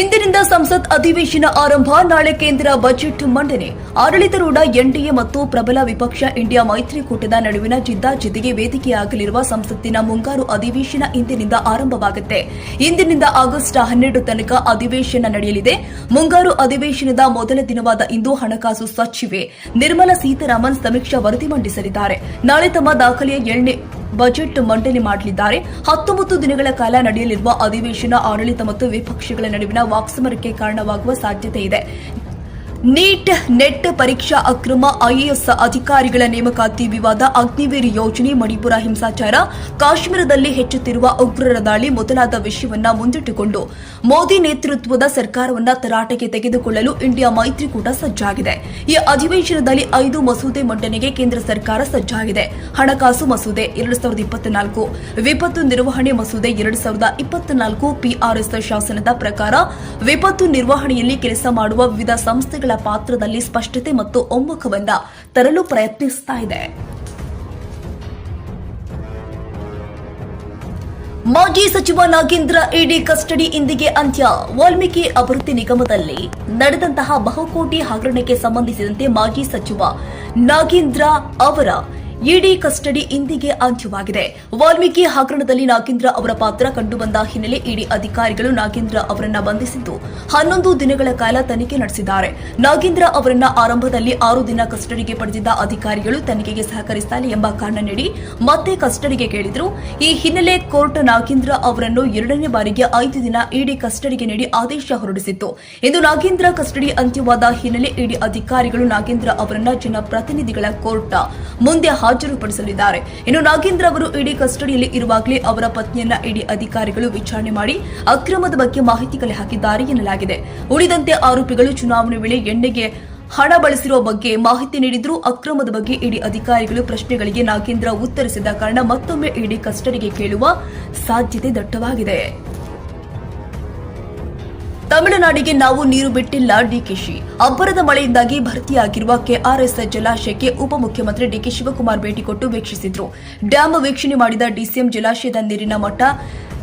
ಇಂದಿನಿಂದ ಸಂಸತ್ ಅಧಿವೇಶನ ಆರಂಭ, ನಾಳೆ ಕೇಂದ್ರ ಬಜೆಟ್ ಮಂಡನೆ. ಆಡಳಿತಾರೂಢ ಎನ್ಡಿಎ ಮತ್ತು ಪ್ರಬಲ ವಿಪಕ್ಷ ಇಂಡಿಯಾ ಮೈತ್ರಿಕೂಟದ ನಡುವಿನ ಜಿದ್ದಾಜಿದ್ದಿಗೆ ವೇದಿಕೆಯಾಗಲಿರುವ ಸಂಸತ್ತಿನ ಮುಂಗಾರು ಅಧಿವೇಶನ ಇಂದಿನಿಂದ ಆರಂಭವಾಗುತ್ತೆ. ಇಂದಿನಿಂದ ಆಗಸ್ಟ್ ಹನ್ನೆರಡು ತನಕ ಅಧಿವೇಶನ ನಡೆಯಲಿದೆ. ಮುಂಗಾರು ಅಧಿವೇಶನದ ಮೊದಲ ದಿನವಾದ ಇಂದು ಹಣಕಾಸು ಸಚಿವೆ ನಿರ್ಮಲಾ ಸೀತಾರಾಮನ್ ಸಮೀಕ್ಷಾ ವರದಿ ಮಂಡಿಸಲಿದ್ದಾರೆ. ನಾಳೆ ತಮ್ಮ ದಾಖಲೆಯ ಏಳನೇ ಬಜೆಟ್ ಮಂಡನೆ ಮಾಡಲಿದ್ದಾರೆ. ಹತ್ತೊಂಬತ್ತು ದಿನಗಳ ಕಾಲ ನಡೆಯಲಿರುವ ಅಧಿವೇಶನ ಆಡಳಿತ ಮತ್ತು ವಿಪಕ್ಷಗಳ ನಡುವಿನ ವಾಕ್ಸಮರಕ್ಕೆ ಕಾರಣವಾಗುವ ಸಾಧ್ಯತೆ ಇದೆ. ನೀಟ್ ನೆಟ್ ಪರೀಕ್ಷಾ ಅಕ್ರಮ ಐಎಎಸ್ ಅಧಿಕಾರಿಗಳ ನೇಮಕಾತಿ ವಿವಾದ, ಅಗ್ನಿವೀರ್ ಯೋಜನೆ, ಮಣಿಪುರ ಹಿಂಸಾಚಾರ, ಕಾಶ್ಮೀರದಲ್ಲಿ ಹೆಚ್ಚುತ್ತಿರುವ ಉಗ್ರರ ದಾಳಿ ಮೊದಲಾದ ವಿಷಯವನ್ನ ಮುಂದಿಟ್ಟುಕೊಂಡು ಮೋದಿ ನೇತೃತ್ವದ ಸರ್ಕಾರವನ್ನ ತರಾಟೆಗೆ ತೆಗೆದುಕೊಳ್ಳಲು ಇಂಡಿಯಾ ಮೈತ್ರಿಕೂಟ ಸಜ್ಜಾಗಿದೆ. ಈ ಅಧಿವೇಶನದಲ್ಲಿ ಐದು ಮಸೂದೆ ಮಂಡನೆಗೆ ಕೇಂದ್ರ ಸರ್ಕಾರ ಸಜ್ಜಾಗಿದೆ. ಹಣಕಾಸು ಮಸೂದೆ ಎರಡು ಸಾವಿರದ ಇಪ್ಪತ್ನಾಲ್ಕು, ವಿಪತ್ತು ನಿರ್ವಹಣೆ ಮಸೂದೆ ಎರಡು ಸಾವಿರದ ಇಪ್ಪತ್ನಾಲ್ಕು, ಪಿಆರ್ಎಸ್ ಶಾಸನದ ಪ್ರಕಾರ ವಿಪತ್ತು ನಿರ್ವಹಣೆಯಲ್ಲಿ ಕೆಲಸ ಮಾಡುವ ವಿವಿಧ ಸಂಸ್ಥೆಗಳ ಪಾತ್ರದಲ್ಲಿ ಸ್ಪಷ್ಟತೆ ಮತ್ತು ಒಮ್ಮುಖವನ್ನ ತರಲು ಪ್ರಯತ್ನಿಸ್ತಾ ಇದೆ. ಮಾಜಿ ಸಚಿವ ನಾಗೇಂದ್ರ ಇಡಿ ಕಸ್ಟಡಿ ಇಂದಿಗೆ ಅಂತ್ಯ. ವಾಲ್ಮೀಕಿ ಅಭಿವೃದ್ಧಿ ನಿಗಮದಲ್ಲಿ ನಡೆದಂತಹ ಬಹುಕೋಟಿ ಹಗರಣಕ್ಕೆ ಸಂಬಂಧಿಸಿದಂತೆ ಮಾಜಿ ಸಚಿವ ನಾಗೇಂದ್ರ ಅವರ ಇಡಿ ಕಸ್ಟಡಿ ಇಂದಿಗೆ ಅಂತ್ಯವಾಗಿದೆ. ವಾಲ್ಮೀಕಿ ಹಗರಣದಲ್ಲಿ ನಾಗೇಂದ್ರ ಅವರ ಪಾತ್ರ ಕಂಡುಬಂದ ಹಿನ್ನೆಲೆ ಇಡಿ ಅಧಿಕಾರಿಗಳು ನಾಗೇಂದ್ರ ಅವರನ್ನ ಬಂಧಿಸಿದ್ದು. ಹನ್ನೊಂದು ದಿನಗಳ ಕಾಲ ತನಿಖೆ ನಡೆಸಿದ್ದಾರೆ. ನಾಗೇಂದ್ರ ಅವರನ್ನ ಆರಂಭದಲ್ಲಿ ಆರು ದಿನ ಕಸ್ಟಡಿಗೆ ಪಡೆದಿದ್ದ ಅಧಿಕಾರಿಗಳು ತನಿಖೆಗೆ ಸಹಕರಿಸಲಿ ಎಂಬ ಕಾರಣ ನೀಡಿ ಮತ್ತೆ ಕಸ್ಟಡಿಗೆ ಕೇಳಿದ್ರು. ಈ ಹಿನ್ನೆಲೆ ಕೋರ್ಟ್ ನಾಗೇಂದ್ರ ಅವರನ್ನು ಎರಡನೇ ಬಾರಿಗೆ ಐದು ದಿನ ಇಡಿ ಕಸ್ಟಡಿಗೆ ನೀಡಿ ಆದೇಶ ಹೊರಡಿಸಿತ್ತು. ಇಂದು ನಾಗೇಂದ್ರ ಕಸ್ಟಡಿ ಅಂತ್ಯವಾದ ಹಿನ್ನೆಲೆ ಇಡಿ ಅಧಿಕಾರಿಗಳು ನಾಗೇಂದ್ರ ಅವರನ್ನ ಜನಪ್ರತಿನಿಧಿಗಳ ಕೋರ್ಟ್ ಮುಂದೆ ಹಾಜರುಪಡಿಸಲಿದ್ದಾರೆ. ಇನ್ನು ನಾಗೇಂದ್ರ ಅವರು ಇಡಿ ಕಸ್ಟಡಿಯಲ್ಲಿ ಇರುವಾಗಲೇ ಅವರ ಪತ್ನಿಯನ್ನ ಇಡಿ ಅಧಿಕಾರಿಗಳು ವಿಚಾರಣೆ ಮಾಡಿ ಅಕ್ರಮದ ಬಗ್ಗೆ ಮಾಹಿತಿ ಕಲೆ ಹಾಕಿದ್ದಾರೆ ಎನ್ನಲಾಗಿದೆ. ಉಳಿದಂತೆ ಆರೋಪಿಗಳು ಚುನಾವಣೆ ವೇಳೆ ಎಣ್ಣೆಗೆ ಹಣ ಬಳಸಿರುವ ಬಗ್ಗೆ ಮಾಹಿತಿ ನೀಡಿದ್ರು ಅಕ್ರಮದ ಬಗ್ಗೆ ಇಡಿ ಅಧಿಕಾರಿಗಳು ಪ್ರಶ್ನೆಗಳಿಗೆ ನಾಗೇಂದ್ರ ಉತ್ತರಿಸಿದ ಕಾರಣ ಮತ್ತೊಮ್ಮೆ ಇಡಿ ಕಸ್ಟಡಿಗೆ ಕೇಳುವ ಸಾಧ್ಯತೆ ದಟ್ಟವಾಗಿದೆ. ತಮಿಳುನಾಡಿಗೆ ನಾವು ನೀರು ಬಿಟ್ಟಿಲ್ಲ ಡಿಕೆಶಿ ಅಬ್ಬರದ ಮಳೆಯಿಂದಾಗಿ ಭರ್ತಿಯಾಗಿರುವ ಕೆಆರ್ಎಸ್ ಜಲಾಶಯಕ್ಕೆ ಉಪಮುಖ್ಯಮಂತ್ರಿ ಡಿಕೆ ಶಿವಕುಮಾರ್ ಭೇಟಿ ಕೊಟ್ಟು ವೀಕ್ಷಿಸಿದ್ರು. ಡ್ಯಾಂ ವೀಕ್ಷಣೆ ಮಾಡಿದ ಡಿಸಿಎಂ ಜಲಾಶಯದ ನೀರಿನ ಮಟ್ಟ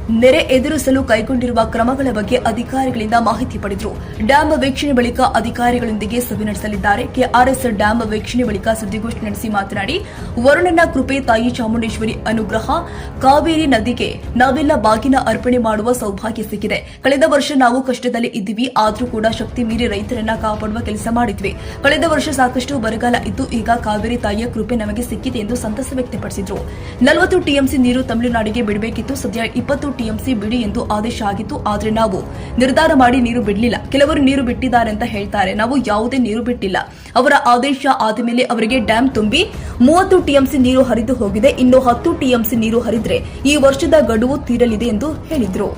ನೆರೆ ಎದುರಿಸಲು ಕೈಗೊಂಡಿರುವ ಕ್ರಮಗಳ ಬಗ್ಗೆ ಅಧಿಕಾರಿಗಳಿಂದ ಮಾಹಿತಿ ಪಡೆದರು. ಡ್ಯಾಂ ವೀಕ್ಷಣೆ ಬಳಿಕ ಅಧಿಕಾರಿಗಳೊಂದಿಗೆ ಸಭೆ ನಡೆಸಲಿದ್ದಾರೆ. ಕೆಆರ್ಎಸ್ ಡ್ಯಾಂ ವೀಕ್ಷಣೆ ಬಳಿಕ ಸುದ್ದಿಗೋಷ್ಠಿ ನಡೆಸಿ ಮಾತನಾಡಿ ವರುಣನ ಕೃಪೆ, ತಾಯಿ ಚಾಮುಂಡೇಶ್ವರಿ ಅನುಗ್ರಹ, ಕಾವೇರಿ ನದಿಗೆ ನಾವೆಲ್ಲ ಬಾಗಿನ ಅರ್ಪಣೆ ಮಾಡುವ ಸೌಭಾಗ್ಯ ಸಿಕ್ಕಿದೆ. ಕಳೆದ ವರ್ಷ ನಾವು ಕಷ್ಟದಲ್ಲಿ ಇದ್ದೀವಿ. ಆದರೂ ಕೂಡ ಶಕ್ತಿ ಮೀರಿ ರೈತರನ್ನ ಕಾಪಾಡುವ ಕೆಲಸ ಮಾಡಿದ್ವಿ. ಕಳೆದ ವರ್ಷ ಸಾಕಷ್ಟು ಬರಗಾಲ ಇದ್ದು ಈಗ ಕಾವೇರಿ ತಾಯಿಯ ಕೃಪೆ ನಮಗೆ ಸಿಕ್ಕಿದೆ ಎಂದು ಸಂತಸ ವ್ಯಕ್ತಪಡಿಸಿದರು. ನಲವತ್ತು ಟಿಎಂಸಿ ನೀರು ತಮಿಳುನಾಡಿಗೆ ಬಿಡಬೇಕಿತ್ತು. ಸದ್ಯ ಇಪ್ಪತ್ತು ಟಿಎಂಸಿ ಬಿಡಿ ಎಂದು ಆದೇಶ ಆಗಿತ್ತು, ಆದರೆ ನಾವು ನಿರ್ಧಾರ ಮಾಡಿ ನೀರು ಬಿಡಲಿಲ್ಲ. ಕೆಲವರು ನೀರು ಬಿಟ್ಟಿದ್ದಾರೆ ಅಂತ ಹೇಳ್ತಾರೆ. ನಾವು ಯಾವುದೇ ನೀರು ಬಿಟ್ಟಿಲ್ಲ. ಅವರ ಆದೇಶ ಆದ ಮೇಲೆ ಅವರಿಗೆ ಡ್ಯಾಂ ತುಂಬಿ ಮೂವತ್ತು ಟಿಎಂಸಿ ನೀರು ಹರಿದು ಹೋಗಿದೆ. ಇನ್ನು ಹತ್ತು ಟಿಎಂಸಿ ನೀರು ಹರಿದ್ರೆ ಈ ವರ್ಷದ ಗಡುವು ತೀರಲಿದೆ ಎಂದು ಹೇಳಿದ್ರು.